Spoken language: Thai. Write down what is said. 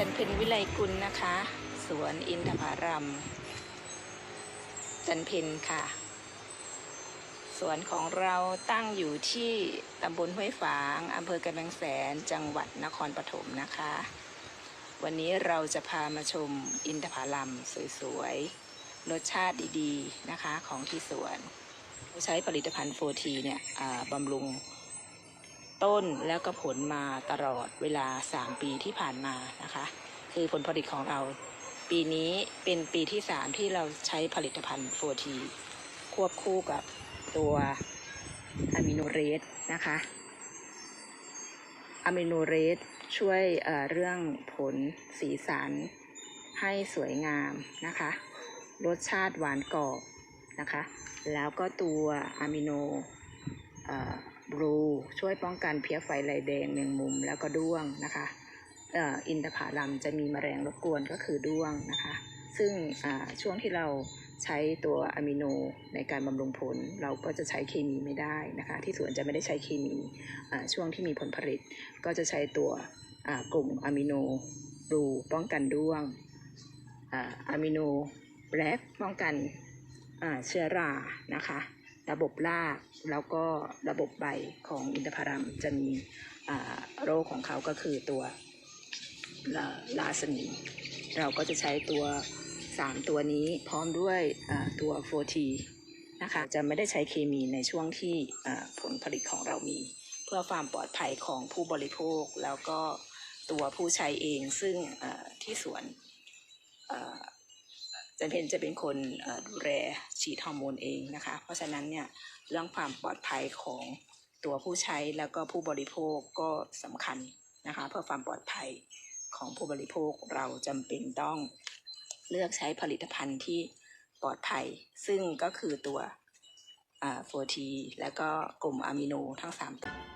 จันเพนวิไลกุลนะคะ สวนอินทผลัม จันเพนค่ะ สวนของเราตั้งอยู่ที่ตำบลห้วยฝางอำเภอกำแพงแสนจังหวัดนครปฐมนะคะ วันนี้เราจะพามาชมอินทผลัมสวยๆรสชาติดีๆนะคะของที่สวนเราใช้ผลิตภัณฑ์โฟทีเนี่ยบำรุง ต้นแล้วก็ผลมาตลอดเวลา 3 ปีที่ผ่านมานะคะ คือผลผลิตของเรา ปีนี้เป็นปีที่ 3 ที่เราใช้ผลิตภัณฑ์โฟทีควบคู่กับตัวอะมิโนเรสนะคะอะมิโนเรสช่วยเเรื่องผลสีสันให้สวยงามนะคะ รสชาติหวานกรอบนะคะ แล้วก็ตัวอะมิโน บลูช่วยป้องกันเพี้ยไฟลายแดงแมงมุมแล้วก็ด้วงนะคะอินทผลัมจะมีมแมลงรบกวนก็คือด้วงนะคะ ซึ่งช่วงที่เราใช้ตัวอะมิโนในการบำรุงผล เราก็จะใช้เคมีไม่ได้นะคะ ที่สวนจะไม่ได้ใช้เคมีช่วงที่มีผลผลิต ก็จะใช้ตัวกลุ่มอะมิโนบลูป้องกันด้วงอะมิโนแบล็กป้องกันเชื้อรานะคะ ระบบรากแล้วก็ระบบใบของอินทผลัมจะมีโรคของเขาก็คือตัวลาลาสนีเราก็จะใช้ตัว 3 ตัวนี้พร้อมด้วยตัวโฟทีนะคะจะไม่ได้ใช้เคมีในช่วงที่ผลผลิตของเรามี เพื่อความปลอดภัยของผู้บริโภคแล้วก็ตัวผู้ใช้เองซึ่งที่สวน จันเพนจะเป็นคนดูแลฉีดฮอร์โมนเองนะคะ เพราะฉะนั้นเนี่ยเรื่องความปลอดภัยของตัวผู้ใช้แล้วก็ผู้บริโภคก็สำคัญนะคะ เพื่อความปลอดภัยของผู้บริโภคเราจำเป็นต้องเลือกใช้ผลิตภัณฑ์ที่ปลอดภัย ซึ่งก็คือตัวโฟทีและก็กลุ่มอะมิโนทั้งสามตัว